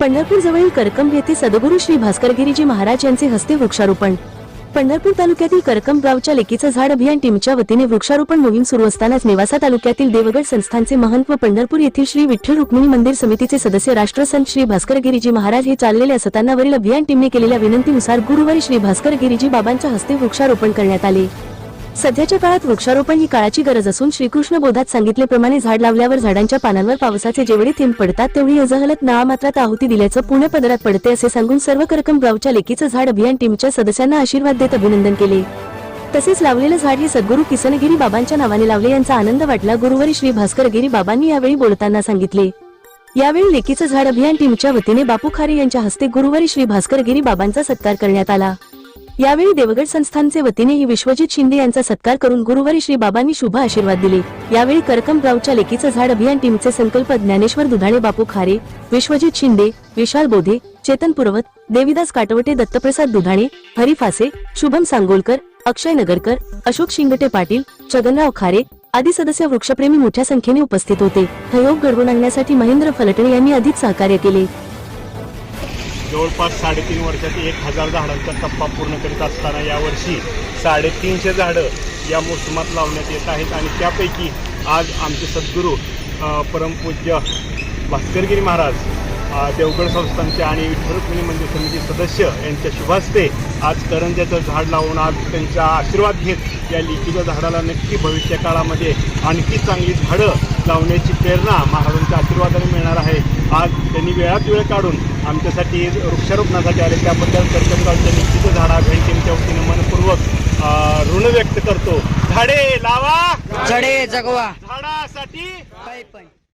पंढरपूर जवळील करकंब येथे सद्गुरू श्री भास्करगिरीजी महाराज यांचे हस्ते वृक्षारोपण. पंढरपूर तालुक्यातील करकंब गावच्या लेकीचं झाड अभियान टीमच्या वतीने वृक्षारोपण मोहीम सुरू असतानाच नेवासा तालुक्यातील देवगड संस्थानचे महंत व पंढरपूर येथील श्री विठ्ठल रुक्मिणी मंदिर समितीचे सदस्य राष्ट्रसंत श्री भास्करगिरीजी महाराज हे चाललेले असतानावरील अभियान टीमने केलेल्या विनंतीनुसार गुरुवारी श्री भास्करगिरीजी बाबांच्या हस्ते वृक्षारोपण करण्यात आले. सध्याच्या काळात वृक्षारोपण ही काळाची गरज असून श्रीकृष्ण बोधात सांगितल्याप्रमाणे झाड लावल्यावर झाडांच्या पानांवर पावसाचे जेवढे थेंब पडतात तेवढी अजहलत नामात्रात आहुती दिल्याचं पुणे पदरात पडते असे सांगून सर्व करकम गावच्या लेकीचं झाड अभियान टीमच्या सदस्यांना आशीर्वाद देत अभिनंदन केले. तसेच लावलेलं झाड हे सद्गुरू किसनगिरी बाबांच्या नावाने लावले यांचा आनंद वाटला गुरुवारी श्री भास्करगिरी बाबांनी यावेळी बोलताना सांगितले. यावेळी लेकीचं झाड अभियान टीमच्या वतीने बापू खारे यांच्या हस्ते गुरुवारी श्री भास्करगिरी बाबांचा सत्कार करण्यात आला. यावेळी देवगड संस्थानचे वतीनेही विश्वजित शिंदे यांचा सत्कार करून गुरुवारी श्री बाबांनी शुभ आशीर्वाद दिले. यावेळी करकम गावच्या लेकीचं झाड अभियान टीमचे संकल्प ज्ञानेश्वर दुधाणे बापू खारे विश्वजित शिंदे विशाल बोधे चेतन पुरवत देविदास काटवटे दत्तप्रसाद दुधाणे हरी फासे शुभम सांगोलकर अक्षय नगरकर अशोक शिंगटे पाटील छगनराव खारे आदी सदस्य वृक्षप्रेमी मोठ्या संख्येने उपस्थित होते. सहयोग घडवून आणण्यासाठी महेंद्र फलटणे यांनी अधिक सहकार्य केले. जवळपास साडेतीन वर्षात एक हजार झाडांचा टप्पा पूर्ण करीत असताना यावर्षी साडेतीनशे झाडं या मोसमात लावण्यात येत आहेत आणि त्यापैकी आज आमचे सद्गुरू परमपूज्य भास्करगिरी महाराज देवगड संस्थानचे आणि विठ्ठल रुक्मिणी मंदिर समिती सदस्य यांच्या शुभास्ते आज करंज्याचं झाड लावून आज त्यांचा आशीर्वाद घेत या लिचीच्या झाडाला नक्की भविष्य काळामध्ये आणखी चांगली झाडं लावण्याची प्रेरणा महाराजांच्या आशीर्वादाने मिळणार आहे. आज त्यांनी वेळात वेळ काढून आमच्यासाठी वृक्षारोपणासाठी आले त्याबद्दल कर्कमगावच्या निश्चित झाडा भेट टीमच्या वतीने मनपूर्वक ऋण व्यक्त करतो. झाडे लावा. चढे जगवा. झाडासाठी